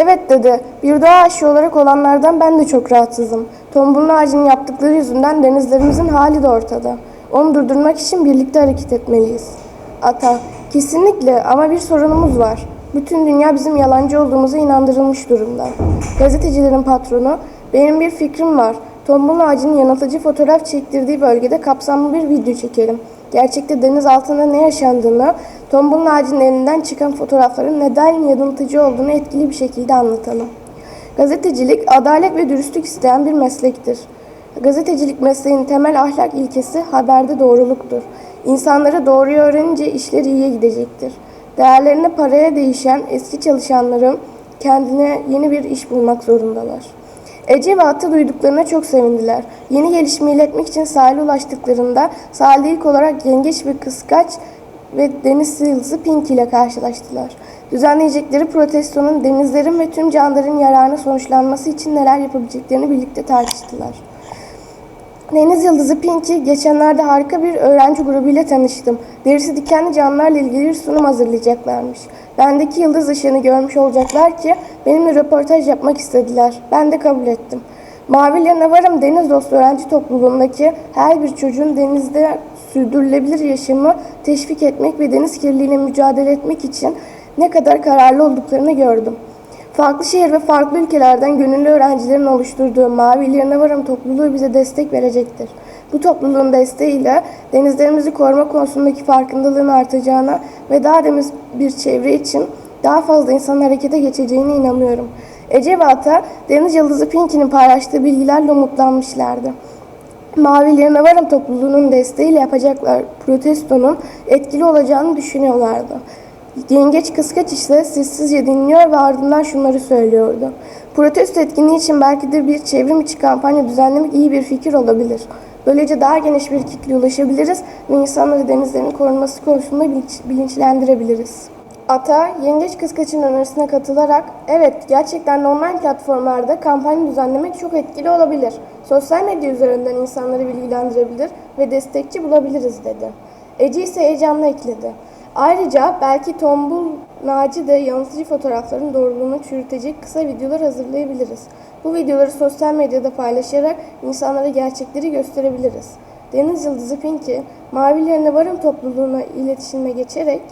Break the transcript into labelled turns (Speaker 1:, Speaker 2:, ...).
Speaker 1: Evet dedi. Bir doğa aşığı olarak olanlardan ben de çok rahatsızım. Tombulun ağacının yaptıkları yüzünden denizlerimizin hali de ortada. Onu durdurmak için birlikte hareket etmeliyiz. Ata, kesinlikle ama bir sorunumuz var. Bütün dünya bizim yalancı olduğumuza inandırılmış durumda. Gazetecilerin patronu, benim bir fikrim var. Tombul ağacının yanıltıcı fotoğraf çektirdiği bölgede kapsamlı bir video çekelim. Gerçekte deniz altında ne yaşandığını, tombul ağacının elinden çıkan fotoğrafların neden yanıltıcı olduğunu etkili bir şekilde anlatalım. Gazetecilik, adalet ve dürüstlük isteyen bir meslektir. Gazetecilik mesleğinin temel ahlak ilkesi haberde doğruluktur. İnsanları doğruyu öğrenince işler iyiye gidecektir. Değerlerini paraya değişen eski çalışanların kendine yeni bir iş bulmak zorundalar. Ece ve Atı duyduklarına çok sevindiler. Yeni gelişmeyi iletmek için sahile ulaştıklarında sahilde ilk olarak yengeç ve kıskaç ve deniz sığlısı Pinky ile karşılaştılar. Düzenleyecekleri protestonun denizlerin ve tüm canlıların yararına sonuçlanması için neler yapabileceklerini birlikte tartıştılar. Deniz Yıldızı Pinky geçenlerde harika bir öğrenci grubuyla tanıştım. Derisi dikenli canlılarla ilgili bir sunum hazırlayacaklarmış. Bendeki yıldız ışığını görmüş olacaklar ki benimle röportaj yapmak istediler. Ben de kabul ettim. Mavi Varım Deniz Dostu Öğrenci Topluluğundaki her bir çocuğun denizde sürdürülebilir yaşamı teşvik etmek ve deniz kirliliğiyle mücadele etmek için ne kadar kararlı olduklarını gördüm. Farklı şehir ve farklı ülkelerden gönüllü öğrencilerin oluşturduğu Mavi İlerine Varım topluluğu bize destek verecektir. Bu topluluğun desteğiyle denizlerimizi koruma konusundaki farkındalığın artacağına ve daha temiz bir çevre için daha fazla insan harekete geçeceğine inanıyorum. Ece ve Ata, Deniz Yıldızı Pinky'nin paylaştığı bilgilerle umutlanmışlardı. Mavilerine Varım topluluğunun desteğiyle yapacaklar protestonun etkili olacağını düşünüyorlardı. Yengeç kıskaç ise sessizce dinliyor ve ardından şunları söylüyordu. Protesto etkinliği için belki de bir çevrim içi kampanya düzenlemek iyi bir fikir olabilir. Böylece daha geniş bir kitleye ulaşabiliriz ve insanları denizlerin korunması konusunda bilinç- bilinçlendirebiliriz. Ata, Yengeç Kıskaç'ın önerisine katılarak, evet gerçekten online platformlarda kampanya düzenlemek çok etkili olabilir. Sosyal medya üzerinden insanları bilgilendirebilir ve destekçi bulabiliriz dedi. Ece ise heyecanla ekledi. Ayrıca belki Tombul Naci de yanıltıcı fotoğrafların doğruluğunu çürütecek kısa videolar hazırlayabiliriz. Bu videoları sosyal medyada paylaşarak insanlara gerçekleri gösterebiliriz. Deniz Yıldızı Pinky, Mavilerine Varım topluluğuna iletişime geçerek